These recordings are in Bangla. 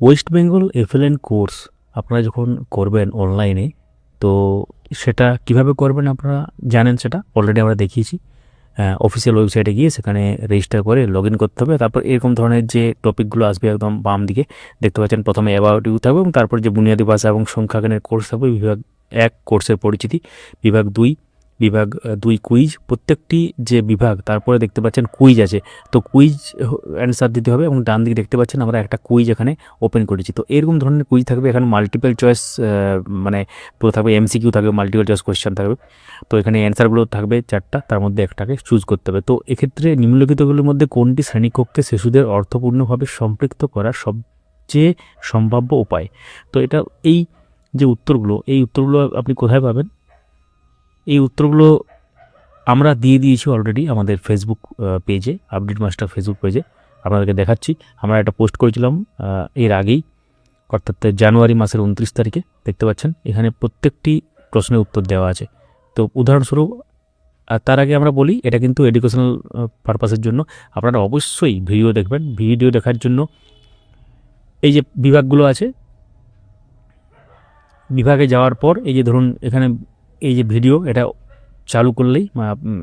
ওয়েস্ট বেঙ্গল এফএলএন কোর্স আপনারা যখন করবেন অনলাইনে তো সেটা কীভাবে করবেন আপনারা জানেন সেটা? অলরেডি আমরা দেখিয়েছি। অফিসিয়াল ওয়েবসাইটে গিয়ে সেখানে রেজিস্টার করে লগ করতে হবে। তারপর এরকম ধরনের যে টপিকগুলো আসবে একদম বাম দিকে, দেখতে পাচ্ছেন প্রথমে অ্যাবাউট ইউ থাকবে এবং তারপর যে বুনিয়াদী ভাষা এবং সংখ্যাগানের কোর্স থাকবে, বিভাগ এক কোর্সের পরিচিতি, বিভাগ দুই বিভাগ দুই কুইজ। প্রত্যেকটি যে বিভাগ, তারপরে দেখতে পাচ্ছেন কুইজ আছে। তো কুইজ অ্যান্সার দিতে হবে এবং ডান দিকে দেখতে পাচ্ছেন আমরা একটা কুইজ এখানে ওপেন করেছি। তো এরকম ধরনের কুইজ থাকবে, এখানে মাল্টিপল চয়েস মানে পুরো থাকবে এমসিকিউ থাকবে মাল্টিপল চয়েস কোয়েশ্চেন থাকবে। তো এখানে অ্যান্সারগুলো থাকবে চারটা, তার মধ্যে একটাকে চুজ করতে হবে। তো এক্ষেত্রে নিম্নলিখিতগুলোর মধ্যে কোনটি শ্রেণীকক্ষে শিশুদের অর্থপূর্ণভাবে সম্পৃক্ত করার সবচেয়ে সম্ভাব্য উপায়? তো এটা এই যে উত্তরগুলো, এই উত্তরগুলো আপনি কোথায় পাবেন? এই উত্তরগুলো আমরা দিয়ে দিয়েছি অলরেডি আমাদের ফেসবুক পেজে আপডেট মাস্টার ফেসবুক পেজে আপনাদেরকে দেখাচ্ছি। আমরা একটা পোস্ট করেছিলাম এর আগেই, অর্থাৎ জানুয়ারি মাসের উনত্রিশ তারিখে, দেখতে পাচ্ছেন? এখানে প্রত্যেকটি প্রশ্নের উত্তর দেওয়া আছে। তো উদাহরণস্বরূপ তার আগে আমরা বলি, এটা কিন্তু এডুকেশনাল পারপাসের জন্য। আপনারা অবশ্যই ভিডিও দেখবেন। ভিডিও দেখার জন্য এই যে বিভাগগুলো আছে, বিভাগে যাওয়ার পর, এই যে ধরুন, এখানে এই যে ভিডিও, এটা চালু করলেই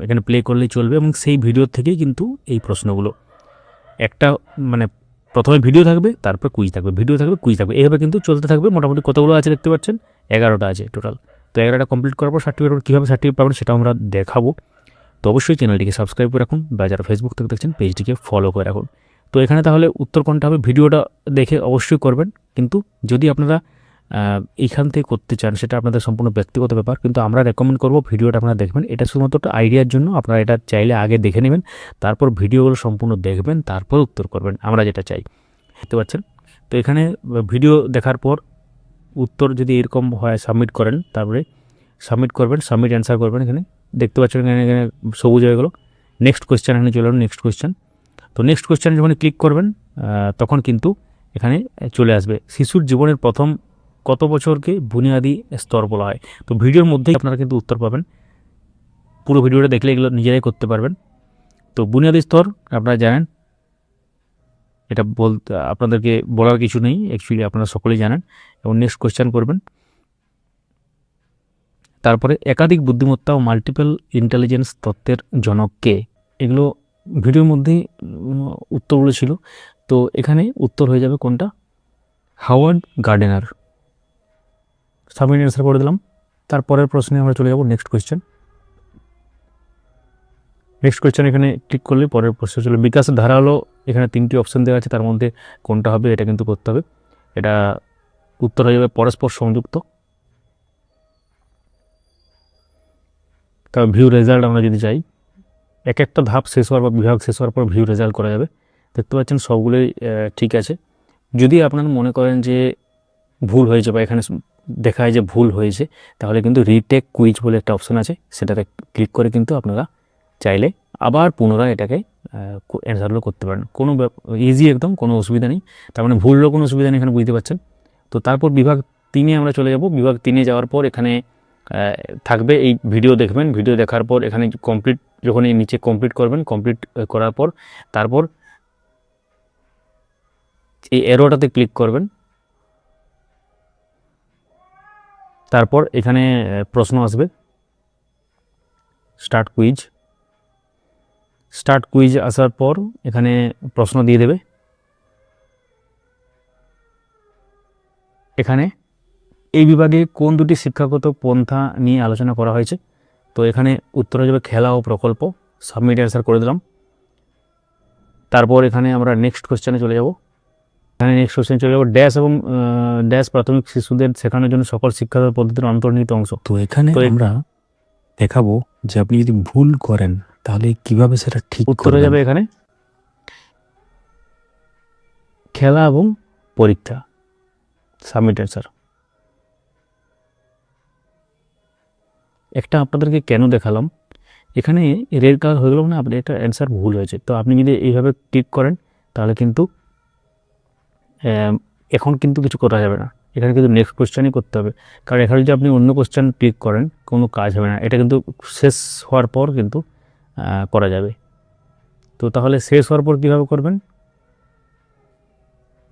এখানে প্লে করলেই চলবে এবং সেই ভিডিও থেকেই কিন্তু এই প্রশ্নগুলো। একটা মানে প্রথমে ভিডিও থাকবে, তারপর কুইজ থাকবে, ভিডিও থাকবে কুইজ থাকবে। এইভাবে কিন্তু চলতে থাকবে। মোটামুটি কতগুলো আছে দেখতে পাচ্ছেন? এগারোটা আছে টোটাল তো এগারোটা কমপ্লিট করার পর সার্টিফিকেট কীভাবে সার্টিফিকেট পাবেন সেটা আমরা দেখাবো। তো অবশ্যই চ্যানেলটিকে সাবস্ক্রাইব করে রাখুন বা যারা ফেসবুক থেকে দেখছেন পেজটিকে ফলো করে রাখুন। তো এখানে তাহলে উত্তর কোনটা হবে? ভিডিওটা দেখে অবশ্যই করবেন। কিন্তু যদি আপনারা আহ, এইখান থেকে করতে চান সেটা আপনাদের সম্পূর্ণ ব্যক্তিগত ব্যাপার কিন্তু আমরা রেকমেন্ড করব ভিডিওটা আপনারা দেখবেন। এটা শুধুমাত্র একটা আইডিয়ার জন্য আপনারা এটা চাইলে আগে দেখে নেবেন তারপর ভিডিওগুলো সম্পূর্ণ দেখবেন তারপর উত্তর করবেন আমরা যেটা চাই। দেখতে পাচ্ছেন? তো এখানে ভিডিও দেখার পর উত্তর যদি এরকম হয় সাবমিট করেন তারপরে সাবমিট করবেন সাবমিট অ্যান্সার করবেন এখানে। দেখতে পাচ্ছেন এখানে এখানে সবুজ হয়ে গেলো। নেক্সট কোয়েশ্চেন এখানে চলে নেক্সট কোয়েশ্চেন তো নেক্সট কোয়েশ্চেন যখন ক্লিক করবেন তখন কিন্তু এখানে চলে আসবে। শিশুর জীবনের প্রথম কত বছরকে বুনিয়াদি স্তর বলা হয়। তো ভিডিওর মধ্যেই আপনারা কিন্তু উত্তর পাবেন। পুরো ভিডিওটা দেখলে এগুলো নিজেরাই করতে পারবেন। তো বুনিয়াদি স্তর আপনারা জানেন। এটা বলতে আপনাদেরকে বলার কিছু নেই। অ্যাকচুয়ালি আপনারা সকলেই জানেন এবং নেক্সট কোয়েশ্চেন করবেন। তারপরে একাধিক বুদ্ধিমত্তা ও মাল্টিপল ইন্টেলিজেন্স তত্ত্বের জনক কে? এগুলো ভিডিওর মধ্যেই উত্তরগুলো ছিল। তো এখানে উত্তর হয়ে যাবে কোনটা? Howard gardener. সাবমিট অ্যান্সার করে দিলাম। তারপরের প্রশ্নে আমরা চলে যাব নেক্সট কোয়েশ্চেন নেক্সট কোয়েশ্চেন এখানে ক্লিক করলে পরের প্রশ্ন চলে। বিকাশের ধারা হলো এখানে তিনটি অপশন দেওয়া আছে, তার মধ্যে কোনটা হবে এটা কিন্তু করতে হবে। এটা উত্তর হয়ে যাবে পরস্পর সংযুক্ত। তার ভিউ রেজাল্ট আমরা যদি চাই এক একটা ধাপ শেষ হওয়ার বা বিভাগ শেষ হওয়ার পর ভিউ রেজাল্ট করা যাবে। দেখতে পাচ্ছেন সবগুলোই ঠিক আছে। যদি আপনারা মনে করেন যে ভুল হয়েছে বা এখানে দেখায় যে ভুল হয়েছে, তাহলে কিন্তু রিটেক কুইজ বলে একটা অপশন আছে, সেটাতে ক্লিক করে কিন্তু আপনারা চাইলে আবার পুনরায় এটাকে অ্যান্সারগুলো করতে পারেন। কোনো ইজি একদম, কোনো অসুবিধা নেই। তার মানে ভুলও কোনো অসুবিধা নেই, এখানে বুঝতে পারছেন। তো তারপর বিভাগ তিনে আমরা চলে যাব। বিভাগ তিনে যাওয়ার পর এখানে থাকবে এই ভিডিও দেখবেন। ভিডিও দেখার পর এখানে কমপ্লিট যখন এই নিচে কমপ্লিট করবেন কমপ্লিট করার পর তারপর এই এরোটাতে ক্লিক করবেন। তারপর এখানে প্রশ্ন আসবে। Start quiz. স্টার্ট কুইজ আসার পর এখানে প্রশ্ন দিয়ে দেবে। এখানে, এই বিভাগে কোন দুটি শিক্ষাগত পন্থা নিয়ে আলোচনা করা হয়েছে? তো এখানে উত্তর যাবে খেলা ও প্রকল্প। সাবমিট অ্যান্সার করে দিলাম। তারপর এখানে আমরা নেক্সট কোশ্চেনে চলে যাব। এখানে নেক্সট কোশ্চেন চলে যাব। ড্যাশ এবং ড্যাশ প্রাথমিক শিশুদের শেখানোর জন্য সকল শিক্ষাগত পদ্ধতির অন্তর্নিহিত অংশ। তো এখানে আমরা দেখাবো যে আপনি যদি ভুল করেন তাহলে কীভাবে সেটা ঠিক উত্তর যাবে এখানে। খেলা এবং পরীক্ষা। সাবমিট অ্যান্সার একটা আপনাদেরকে কেন দেখালাম? এখানে রেড কালার হয়ে গেল না আপনি একটা অ্যান্সার ভুল হয়েছে। তো আপনি যদি এইভাবে ক্লিক করেন তাহলে কিন্তু এখন কিন্তু কিছু করা যাবে না। এখানে কিন্তু নেক্সট কোশ্চেনই করতে হবে। কারণ এখানে যদি আপনি অন্য কোশ্চেন ক্লিক করেন, কোনো কাজ হবে না। এটা কিন্তু শেষ হওয়ার পর কিন্তু করা যাবে। তো তাহলে শেষ হওয়ার পর কীভাবে করবেন?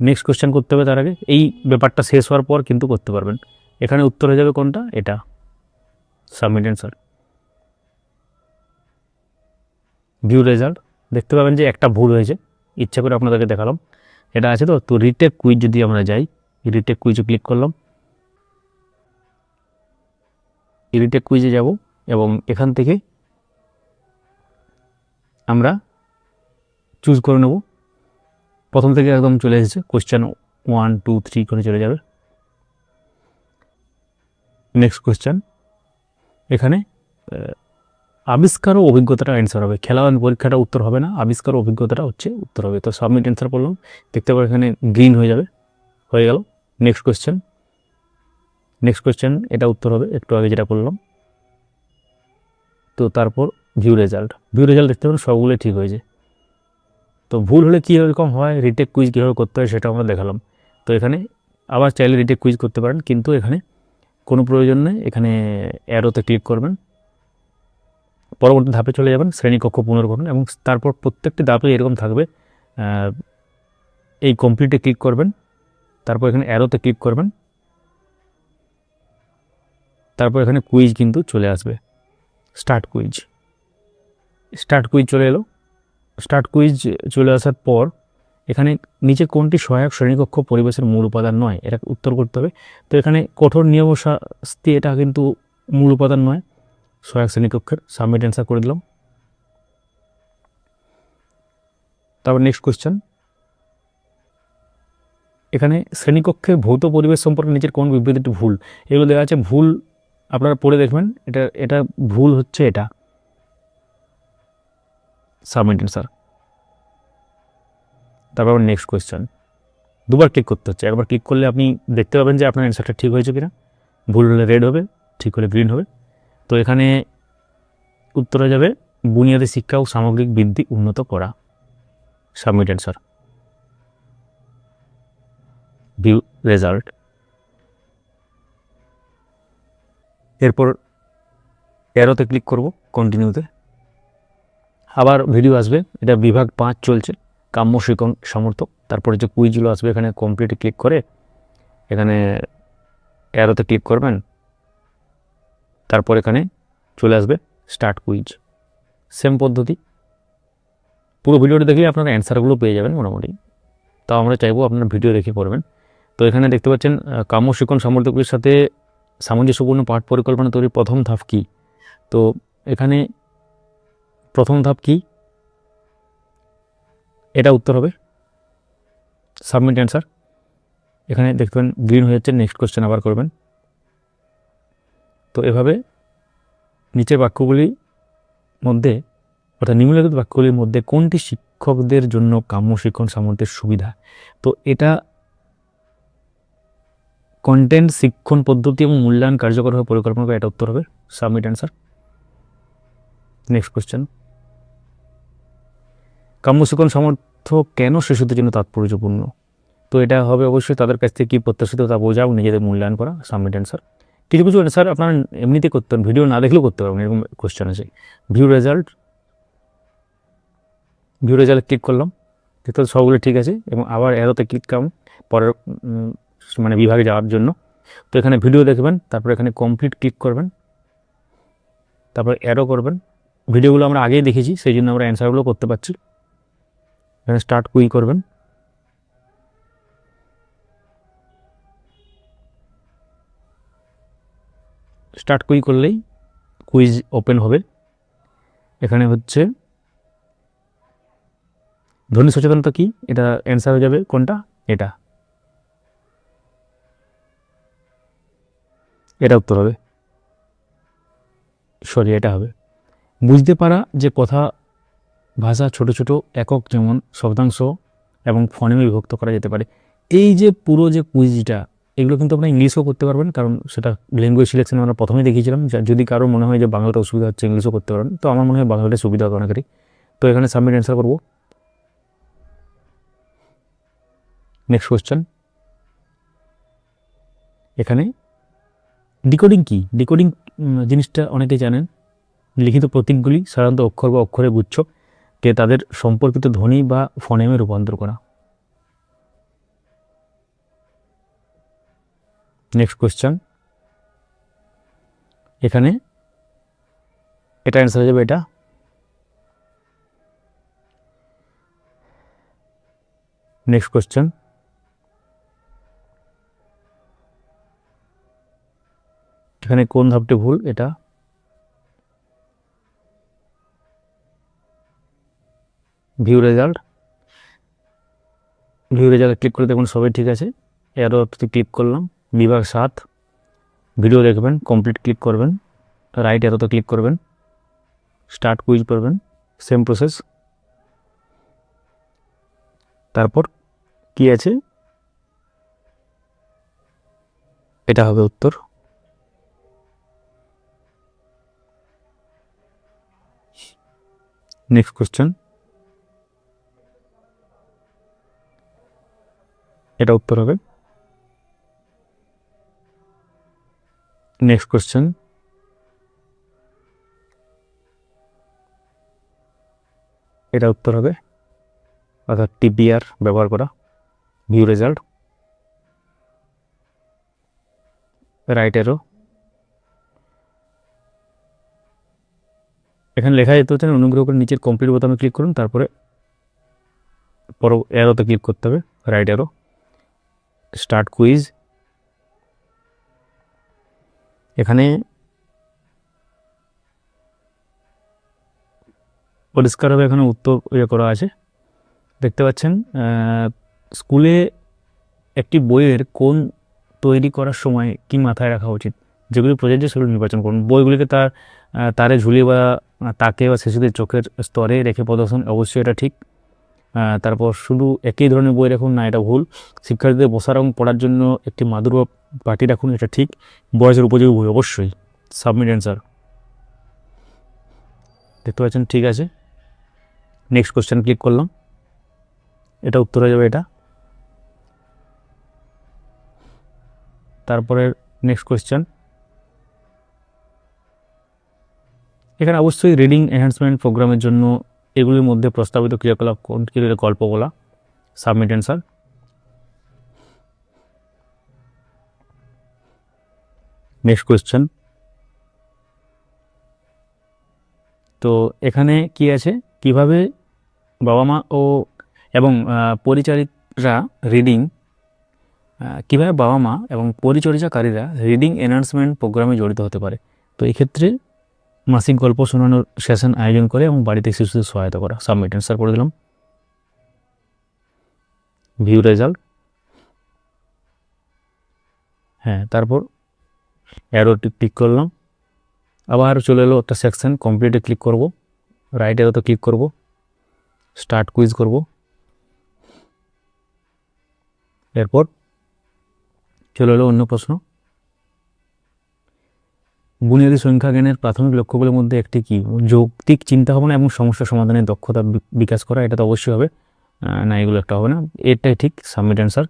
নেক্সট কোশ্চেন করতে হবে তার আগে। এই ব্যাপারটা শেষ হওয়ার পর কিন্তু করতে পারবেন। এখানে উত্তর হয়ে যাবে কোনটা? এটা। সাবমিট অ্যান্সার ভিউ রেজাল্ট দেখতে পাবেন যে একটা ভুল হয়েছে। ইচ্ছা করে আপনাদেরকে দেখালাম। এটা আছে তো? তো রিটেক কুইজ যদি আমরা যাই রিটেক কুইজে ক্লিক করলাম। রিটেক কুইজে যাব এবং এখান থেকে আমরা চুজ করে নেব। প্রথম থেকে একদম চলে এসেছে কোশ্চেন ওয়ান টু থ্রি করে চলে যাবে। নেক্সট কোশ্চেন এখানে আবিষ্কার ও অভিজ্ঞতাটা অ্যান্সার হবে। খেলাওয়ান পরীক্ষাটা উত্তর হবে না আবিষ্কার অভিজ্ঞতাটা হচ্ছে উত্তর হবে। তো সাবমিট অ্যান্সার করলাম দেখতে পাবো এখানে গ্রিন হয়ে যাবে, হয়ে গেল। নেক্সট কোয়েশ্চেন নেক্সট কোয়েশ্চেন এটা উত্তর হবে, একটু আগে যেটা করলাম তো তারপর ভিউ রেজাল্ট ভিউ রেজাল্ট দেখতে পাবেন সবগুলোই ঠিক হয়েছে। তো ভুল হলে কী এরকম হয় রিটেক কুইজ কীভাবে করতে হয় সেটা আমরা দেখালাম। তো এখানে আবার চাইলে রিটেক কুইজ করতে পারেন, কিন্তু এখানে কোনো প্রয়োজন নেই, এখানে অ্যারোতে ক্লিক করবেন। পরবর্তী ধাপে চলে যাবেন, শ্রেণীকক্ষ পুনর্গঠন এবং তারপর প্রত্যেকটি ধাপে এরকম থাকবে এই কমপ্লিটে ক্লিক করবেন, তারপর এখানে অ্যারোতে ক্লিক করবেন, তারপর এখানে কুইজ কিন্তু চলে আসবে স্টার্ট কুইজ স্টার্ট কুইজ চলে এলো স্টার্ট কুইজ চলে আসার পর এখানে নিচে কোনটি সহায়ক শ্রেণীকক্ষ পরিবেশের মূল উপাদান নয়, এটা উত্তর করতে হবে, তো এখানে কঠোর নিয়ম শাস্তি এটা কিন্তু মূল উপাদান নয় সহায়ক শ্রেণীকক্ষের সাবমিট অ্যান্সার করে দিলাম। তারপর নেক্সট কোশ্চেন এখানে শ্রেণীকক্ষে ভৌত পরিবেশ সম্পর্কে নিচের কোন বিবৃতিটি ভুল? এগুলো দেখা আছে ভুল, আপনারা পড়ে দেখবেন, এটা এটা ভুল হচ্ছে এটা। সাবমিট অ্যান্সার তারপর নেক্সট কোয়েশ্চেন দুবার ক্লিক করতে হচ্ছে। একবার ক্লিক করলে আপনি দেখতে পাবেন যে আপনার অ্যান্সারটা ঠিক হয়েছে কিনা। ভুল হলে রেড হবে, ঠিক হলে গ্রিন হবে। তো এখানে উত্তরে যাবে বুনিয়াদী শিক্ষা ও সামগ্রিক বৃদ্ধি উন্নত করা। সাবমিট অ্যান্সার ভিউ রেজাল্ট এরপর এরোতে ক্লিক করব কন্টিনিউতে আবার ভিডিও আসবে এটা বিভাগ পাঁচ চলছে কাম্য শিকন সমর্থক। তারপরে যে কুইজগুলো আসবে এখানে কমপ্লিটে ক্লিক করে এখানে অ্যারোতে ক্লিক করবেন তারপর এখানে চলে আসবে স্টার্ট কুইজ সেম পদ্ধতি। পুরো ভিডিওটা দেখলে আপনারা অ্যান্সারগুলো পেয়ে যাবেন মোটামুটি। তাও আমরা চাইব আপনারা ভিডিও দেখে করবেন তো এখানে দেখতে পাচ্ছেন কাম্য শিক্ষণ সাথে সামঞ্জস্যপূর্ণ পাঠ পরিকল্পনা তৈরির প্রথম ধাপ কী? তো এখানে প্রথম ধাপ কী? এটা উত্তর হবে। সাবমিট অ্যান্সার এখানে দেখতে পাবেন গ্রিন হয়ে যাচ্ছে নেক্সট কোয়েশ্চেন আবার করবেন। তো এভাবে নিচের বাক্যগুলির মধ্যে অর্থাৎ নিম্নলিখিত বাক্যগুলির মধ্যে কোনটি শিক্ষকদের জন্য কাম্য শিক্ষণ সামর্থ্যের সুবিধা? তো এটা কন্টেন্ট শিক্ষণ পদ্ধতি এবং মূল্যায়ন কার্যকরভাবে পরিকল্পনা করে এটা উত্তর হবে। সাবমিট অ্যান্সার নেক্সট কোয়েশ্চেন কাম্য শিক্ষণ সামর্থ্য কেন শিশুদের জন্য তাৎপর্যপূর্ণ? তো এটা হবে অবশ্যই তাদের কাছ থেকে কী প্রত্যাশিত তা বোঝা এবং নিজেদের মূল্যায়ন করা। সাবমিট অ্যান্সার কিছু কিছু অ্যান্সার আপনারা এমনিতে করতে পারেন ভিডিও না দেখলেও করতে পারবেন, এরকম কোয়েশ্চেন আছে। View result view result click করলাম, দেখতে সবগুলো ঠিক আছে, এবং আবার অ্যারোতে ক্লিক করলাম পরের মানে বিভাগে যাওয়ার জন্য। তো এখানে ভিডিও দেখবেন, তারপর এখানে কমপ্লিট ক্লিক করবেন, তারপর অ্যারো করবেন। ভিডিওগুলো আমরা আগেই দেখেছি, সেই জন্য আমরা অ্যান্সারগুলো করতে পারছি। এখানে স্টার্ট কুই করবেন। স্টার্ট কুই করলেই কুইজ ওপেন হবে। এখানে হচ্ছে, ধ্বনি সচেতনতা কি? এটা অ্যান্সার হয়ে যাবে। কোনটা? এটা। এটা উত্তর হবে। সরি, এটা হবে। বুঝতে পারা যে কথা, ভাষা ছোট ছোট, একক যেমন শব্দাংশ এবং ফনেমে বিভক্ত করা যেতে পারে। এই যে পুরো যে কুইজটা এগুলো কিন্তু আপনারা ইংলিশও করতে পারবেন, কারণ সেটা ল্যাঙ্গুয়েজ সিলেকশন আমরা প্রথমেই দেখিয়েছিলাম। যদি কারও মনে হয় যে বাংলাটা অসুবিধা হচ্ছে, ইংলিশও করতে পারবেন তো আমার মনে হয় বাংলাটা সুবিধা হবে অনেকেরই। তো এখানে সাবমিট অ্যান্সার করব। নেক্সট কোশ্চেন এখানে ডিকোডিং কি? ডিকোডিং জিনিসটা অনেকেই জানেন। লিখিত প্রতীকগুলি সাধারণত অক্ষর বা অক্ষরে গুচ্ছ, কে তাদের সম্পর্কিত ধ্বনি বা ফনেমে রূপান্তর করা। নেক্সট কোয়েশ্চেন এখানে এটা অ্যান্সার হয়ে যাবে এটা। নেক্সট কোয়েশ্চেন এখানে কোন ধাপটি ভুল এটা? View result view result click করে দেখুন, সবই ঠিক আছে। এরও ক্লিক করলাম। বিভাগ সাত। ভিডিও দেখবেন কমপ্লিট ক্লিক করবেন রাইট এরোতে ক্লিক করবেন স্টার্ট কুইজ করবেন সেম প্রসেস তারপর কি আছে? এটা হবে উত্তর। নেক্সট কোশ্চেন এটা উত্তর হবে। নেক্সট কোশ্চেন এটা উত্তর হবে। অর্থাৎ টিপিআর ব্যবহার করা। ভিউ রেজাল্ট রাইট এরো এখানে লেখা যেতে হচ্ছে অনুগ্রহ করে নিচের কমপ্লিট বোতামে ক্লিক করুন, তারপরে পর এরোতে ক্লিক করতে হবে। রাইট এরো স্টার্ট কুইজ পরিষ্কারভাবে এখানে উত্তর ইয়ে করা আছে। দেখতে পাচ্ছেন স্কুলে একটি বইয়ের কোন তৈরি করার সময় কি মাথায় রাখা উচিত? যেগুলি প্রযোজ্য সেগুলো নির্বাচন করুন। বইগুলিকে তার তারে ঝুলিয়ে বা তাকে বা শিশুদের চোখের স্তরে রেখে প্রদর্শন অবশ্যই এটা ঠিক। তারপর শুধু একই ধরনের বই রাখুন না, এটা ভুল। শিক্ষার্থীদের বসার এবং পড়ার জন্য একটি মাদুর পার্টি রাখুন এটা ঠিক বয়সের উপযোগী বই, অবশ্যই। সাবমিট অ্যান্সার দেখতে পাচ্ছেন, ঠিক আছে। নেক্সট কোশ্চেন ক্লিক করলাম। এটা উত্তর হয়ে যাবে এটা। তারপরে নেক্সট কোশ্চেন এখানে অবশ্যই রিডিং এনহ্যান্সমেন্ট প্রোগ্রামের জন্য এগুলির মধ্যে প্রস্তাবিত ক্রিয়াকলাপ কোনটি গল্প বলা সাবমিট অ্যান্সার নেক্সট কোয়েশ্চেন তো এখানে কি আছে? কীভাবে বাবা মা ও এবং পরিচারিকরা রিডিং কীভাবে বাবা মা এবং পরিচর্যাকারীরা রিডিং এনহান্সমেন্ট প্রোগ্রামে জড়িত হতে পারে? তো এই ক্ষেত্রে মাসিক গল্প শোনানোর সেশন আয়োজন করে এবং বাড়িতে শিশুদের সহায়তা করা। সাবমিট অ্যান্সার করে দিলাম। ভিউ রেজাল্ট হ্যাঁ তারপর অ্যারোটি ক্লিক করলাম। আবার চলে এলো একটা সেকশন কমপ্লিটে ক্লিক করব। রাইট অ্যারোতে ক্লিক করব। স্টার্ট কুইজ করব। এরপর চলে এলো অন্য প্রশ্ন। বুনিয়াদী সংখ্যা জ্ঞানের প্রাথমিক লক্ষ্যগুলোর মধ্যে একটি কি? যৌক্তিক চিন্তাভাবনা এবং সমস্যা সমাধানের দক্ষতা বিকাশ করা, এটা তো অবশ্যই হবে। না, এগুলো একটা হবে না। এটাই ঠিক সাবমিট অ্যান্সার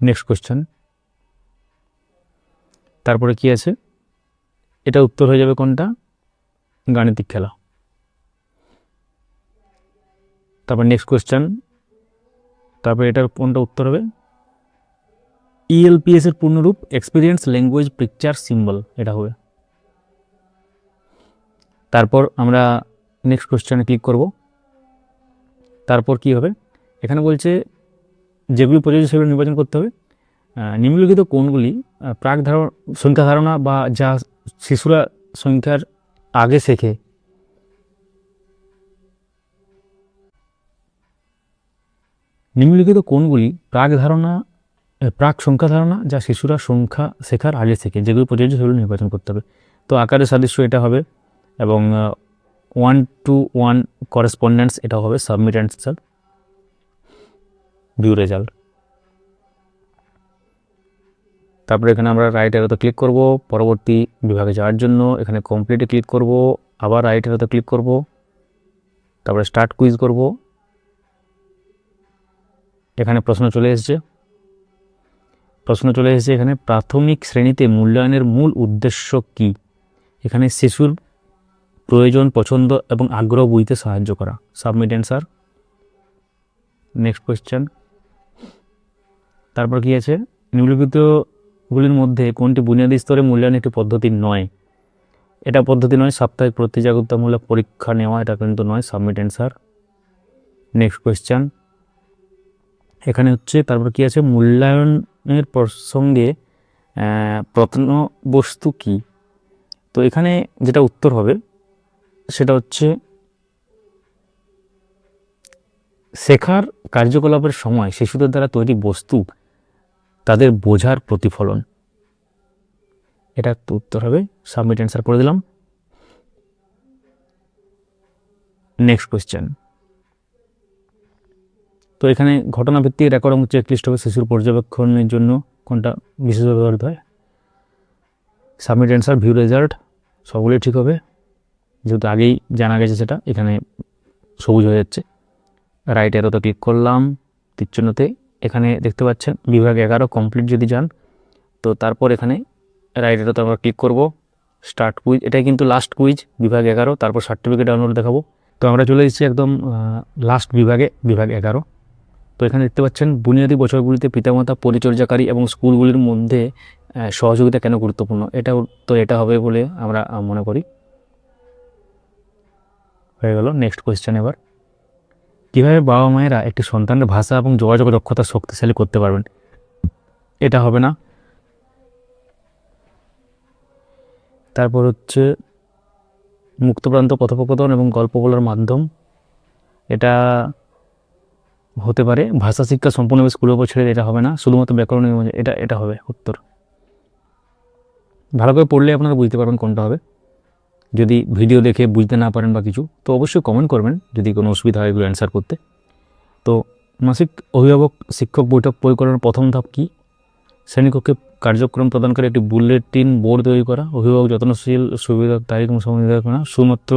নেক্সট কোশ্চেন তারপরে কি আছে? এটা উত্তর হয়ে যাবে কোনটা? গাণিতিক খেলা। তারপর নেক্সট কোশ্চেন তারপর এটার কোনটা উত্তর হবে? E ইএলপিএস এর পূর্ণরূপ এক্সপিরিয়েন্স ল্যাঙ্গুয়েজ পিকচার সিম্বল এটা হবে। তারপর আমরা নেক্সট কোশ্চেনে ক্লিক করব। তারপর কি হবে? এখানে বলছে যেগুলি প্রযোজ্য সেগুলো নির্বাচন করতে হবে। নিম্নলিখিত কোনগুলি আহ, প্রাক সংখ্যা ধারণা বা যা শিশুরা সংখ্যার আগে শেখে। নিম্নলিখিত কোনগুলি প্রাক ধারণা প্রাক সংখ্যা ধারণা যা শিশুরা সংখ্যা শেখার আগে শেখে যেগুলো প্রযোজ্য সেগুলো নির্বাচন করতে হবে। তো আকারের সাদৃশ্য এটা হবে এবং ওয়ান টু ওয়ান করেসপন্ডেন্স এটা হবে সাবমিট অ্যান্সার ভিউ রেজাল্ট তারপরে এখানে আমরা রাইট এরোতে ক্লিক করব। পরবর্তী বিভাগে যাওয়ার জন্য এখানে কমপ্লিটে ক্লিক করব। আবার রাইট এরোতে ক্লিক করব। তারপরে স্টার্ট কুইজ করব। এখানে প্রশ্ন চলে এসেছে। প্রশ্ন চলে এসেছে এখানে প্রাথমিক শ্রেণীতে মূল্যায়নের মূল উদ্দেশ্য কি? এখানে শিশুর প্রয়োজন, পছন্দ এবং আগ্রহ বুঝতে সাহায্য করা। সাবমিট অ্যান্সার নেক্সট কোয়েশ্চেন তারপর কি আছে? নিম্নলিখিতগুলির মধ্যে কোনটি বুনিয়াদী স্তরে মূল্যায়ন একটি পদ্ধতি নয়? এটা পদ্ধতি নয় সাপ্তাহিক প্রতিযোগিতামূলক পরীক্ষা নেওয়া এটা কিন্তু নয় সাবমিট অ্যান্সার নেক্সট কোয়েশ্চেন এখানে হচ্ছে তারপর কি আছে? মূল্যায়নের প্রসঙ্গে আহ, প্রত্ন বস্তু কি? তো এখানে যেটা উত্তর হবে সেটা হচ্ছে শেখার কার্যকলাপের সময় শিশুদের দ্বারা তৈরি বস্তু তাদের বোঝার প্রতিফলন। এটা উত্তর হবে। সাবমিট অ্যান্সার করে দিলাম। নেক্সট কোয়েশ্চেন তো এখানে ঘটনাভিত্তিক রেকর্ড এবং চেকলিস্ট হবে শিশুর পর্যবেক্ষণের জন্য। কোনটা বিশেষভাবে ব্যবহৃত হয়? সাবমিট অ্যান্সার ভিউ রেজাল্ট সবগুলোই ঠিক হবে। যেহেতু আগেই জানা গেছে সেটা, এখানে সবুজ হয়ে যাচ্ছে। রাইট এরোতে ক্লিক করলাম। তীরচিহ্নতে এখানে দেখতে পাচ্ছেন, বিভাগ এগারো কমপ্লিট যদি যান, তো তারপর এখানে রাইট তো আমরা ক্লিক করব স্টার্ট কুইজ এটাই কিন্তু লাস্ট কুইজ বিভাগ এগারো, তারপর সার্টিফিকেট ডাউনলোড দেখাবো। তো আমরা চলে এসেছি একদম লাস্ট বিভাগে, বিভাগ এগারো। তো এখানে দেখতে পাচ্ছেন, বুনিয়াদী বছরগুলিতে পিতামাতা, পরিচর্যাকারী এবং স্কুলগুলির মধ্যে সহযোগিতা কেন গুরুত্বপূর্ণ? এটাও তো এটা হবে বলে আমরা মনে করি। হয়ে গেল নেক্সট কোয়েশ্চেন এবার। কীভাবে বাবা মায়েরা একটি সন্তানের ভাষা এবং যোগাযোগ দক্ষতা শক্তিশালী করতে পারবেন? এটা হবে না। তারপর হচ্ছে মুক্তপ্রান্ত কথোপকথন এবং গল্প বলার মাধ্যম। এটা হতে পারে ভাষা, শিক্ষা সম্পূর্ণভাবে স্কুলের উপর ছেড়ে এটা হবে না। শুধুমাত্র ব্যাকরণ এটা এটা হবে উত্তর। ভালো করে পড়লে আপনারা বুঝতে পারবেন কোনটা হবে। যদি ভিডিও দেখে বুঝতে না পারেন বা কিছু, তো অবশ্যই কমেন্ট করবেন যদি কোনো অসুবিধা হয় এগুলো অ্যান্সার করতে। তো মাসিক অভিভাবক শিক্ষক বৈঠক পরিকল্পনার প্রথম ধাপ কী? শ্রেণীকক্ষে কার্যক্রম প্রদানকারী একটি বুলেটিন বোর্ড তৈরি করা, অভিভাবক যত্নশীল, সুবিধা তারিখ সময় করা, শুধুমাত্র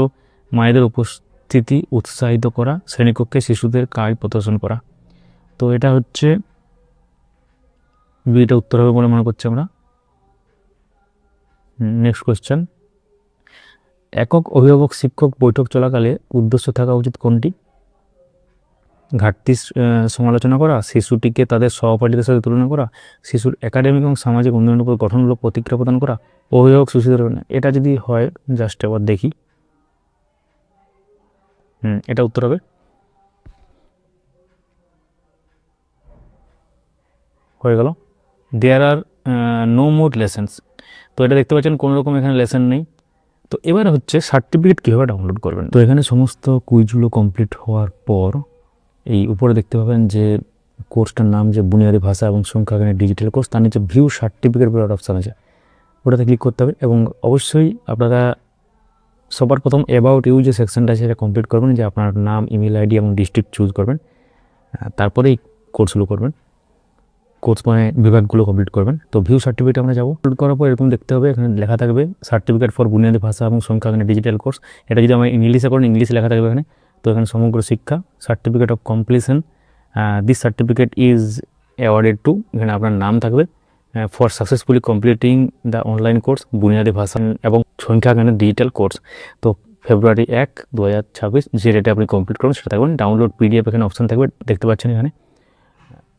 মায়েদের উপস্থিতি উৎসাহিত করা, শ্রেণীকক্ষে শিশুদের কাজ প্রদর্শন করা। তো এটা হচ্ছে বিটা উত্তর হবে বলে মনে করছি আমরা। নেক্সট কোয়েশ্চেন একক অভিভাবক শিক্ষক বৈঠক চলাকালে উদ্দেশ্য থাকা উচিত কোনটি? ঘাটতি সমালোচনা করা, শিশুটিকে তাদের সহপাঠীদের সাথে তুলনা করা, শিশুর একাডেমিক এবং সামাজিক উন্নয়নের উপর গঠনমূলক প্রতিক্রিয়া প্রদান করা, অভিভাবক শিশুদের এটা যদি হয়, জাস্ট এবার দেখি। হুম, এটা উত্তর হবে। হয়ে গেল। দেয়ার আর নো মোর লেসেন্স তো এটা দেখতে পাচ্ছেন, কোনো রকম এখানে লেসেন নেই। তো এবার হচ্ছে সার্টিফিকেট কীভাবে ডাউনলোড করবেন? তো এখানে সমস্ত কুইজগুলো কমপ্লিট হওয়ার পর এই উপরে দেখতে পাবেন যে কোর্সটার নাম যে বুনিয়াদী ভাষা এবং সংখ্যা এখানে ডিজিটাল কোর্স তার নিচে ভিউ সার্টিফিকেট বলে অপশান আছে। ওটাতে ক্লিক করতে হবে এবং অবশ্যই আপনারা সবার প্রথম অ্যাবাউট ইউ যে সেকশনটা আছে, সেটা কমপ্লিট করবেন, যে আপনার নাম ইমেল আইডি এবং ডিস্ট্রিক্ট চুজ করবেন। তারপরেই কোর্সগুলো করবেন। কোর্স মানে বিভাগগুলো কমপ্লিট করবেন। তো ভিউ সার্টিফিকেট আমরা যাব। আপলোড করার পর এরকম দেখতে হবে, এখানে লেখা থাকবে সার্টিফিকেট ফর বুনিয়াদী ভাষা এবং সংখ্যা, এখানে ডিজিটাল কোর্স এটা যদি আমরা ইংলিশে করেন ইংলিশে লেখা থাকবে এখানে। তো এখানে Samagra Shiksha certificate of completion this certificate is awarded to এখানে আপনার নাম থাকবে for successfully completing the online course বুনিয়াদী ভাষা এবং সংখ্যা, এখানে ডিজিটাল কোর্স তো ফেব্রুয়ারি এক দু হাজার ছাব্বিশ, যে ডেটে আপনি কমপ্লিট করুন সেটা থাকবেন ডাউনলোড পিডিএফ এখানে অপশন থাকবে, দেখতে পাচ্ছেন এখানে।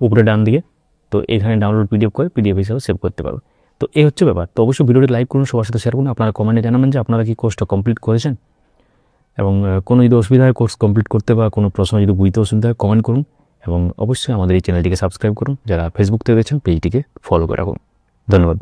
উপরে ডান দিকে। তো এখানে ডাউনলোড পিডিএফ করে পিডিএফ হিসাবে সেভ করতে পারবে তো এই হচ্ছে ব্যাপার। তো অবশ্যই ভিডিওটি লাইক করুন, সবার সাথে শেয়ার করুন। আপনারা কমেন্টে জানাবেন যে আপনারা কি কোর্সটা কমপ্লিট করেছেন। এবং কোনো যদি অসুবিধা হয় কোর্স কমপ্লিট করতে বা কোনো প্রশ্ন যদি বুঝতে অসুবিধা হয় কমেন্ট করুন। এবং অবশ্যই আমাদের এই চ্যানেলটিকে সাবস্ক্রাইব করুন। যারা ফেসবুক থেকে দেখছেন পেজটিকে ফলো করে রাখুন। ধন্যবাদ।